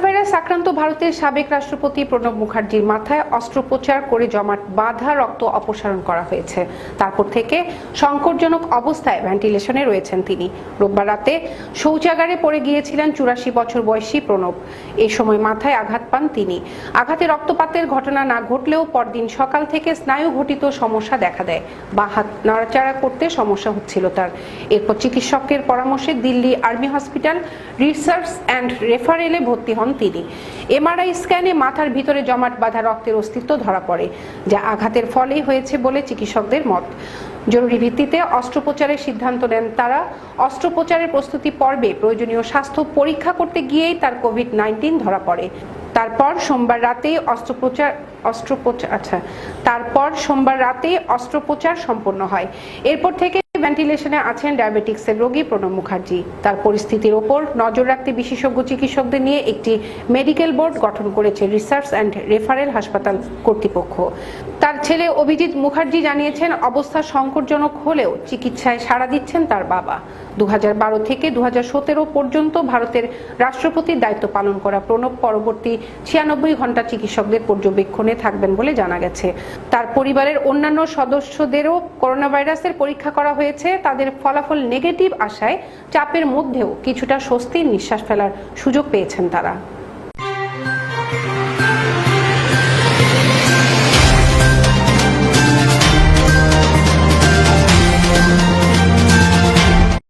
ভারতের সাবেক রাষ্ট্রপতি প্রণব মুখার্জির মাথায় অস্ত্রোপচার করে জমাট বাঁধা রক্ত অপসারণ করা হয়েছে। তারপর থেকে সংকটজনক অবস্থায় ভেন্টিলেশনে রয়েছেন তিনি। রোববার রাতে শৌচাগারে পড়ে গিয়েছিলেন চুরাশি বছর বয়সী প্রণব। এই সময় মাথায় আঘাত পান তিনি। আঘাতে রক্তপাতের ঘটনা না ঘটলেও পরদিন সকাল থেকে স্নায়ু ঘটিত সমস্যা দেখা দেয়। বা হাত নাড়াচাড়া করতে সমস্যা হচ্ছিল তার। এরপর চিকিৎসকের পরামর্শে Delhi army hospital research and রেফারেলে ভর্তি হন তিনি। এমআরআই স্ক্যানে মাথার ভিতরে জমাট বাঁধা রক্তের অস্তিত্ব ধরা পড়ে, যা আঘাতের ফলেই হয়েছে বলে চিকিৎসকদের মত। জরুরি ভিত্তিতে অস্ত্রোপচারের সিদ্ধান্ত নেন তারা। অস্ত্রোপচারের প্রস্তুতি পর্বে প্রয়োজনীয় স্বাস্থ্য পরীক্ষা করতে গিয়েই তার কোভিড নাইন্টিন ধরা পড়ে। তারপর সোমবার রাতে অস্ত্রোপচার অস্ত্রোপচার আচ্ছা তারপর সোমবার রাতে অস্ত্রোপচার সম্পন্ন হয়। এরপর থেকে ভেন্টিলেশনে আছেন ডায়াবেটিক্সের রোগী প্রণব মুখার্জি। তার পরিস্থিতির ওপর নজর রাখতে বিশেষজ্ঞ চিকিৎসকদের নিয়ে একটি মেডিকেল বোর্ড গঠন করেছে রিসার্চ অ্যান্ড রেফারেল হাসপাতাল কর্তৃপক্ষ। তার ছেলে অভিজিৎ মুখার্জি জানিয়েছেন, অবস্থা সংকটজনক হলেও চিকিৎসায় সাড়া দিচ্ছেন তার বাবা। দু থেকে দু হাজার সতেরো পর্যন্ত ভারতের রাষ্ট্রপতির দায়িত্ব পালন করা প্রণব পরবর্তী ছিয়ানব্বই ঘণ্টা চিকিৎসকদের পর্যবেক্ষণে থাকবেন বলে জানা গেছে। তার পরিবারের অন্যান্য সদস্যদেরও করোনা ভাইরাসের পরীক্ষা করা হয়েছে তাদের ফলাফল নেগেটিভ আসায় চাপের মধ্যেও কিছুটা স্বস্তির নিঃশ্বাস ফেলার সুযোগ পেয়েছেন তারা।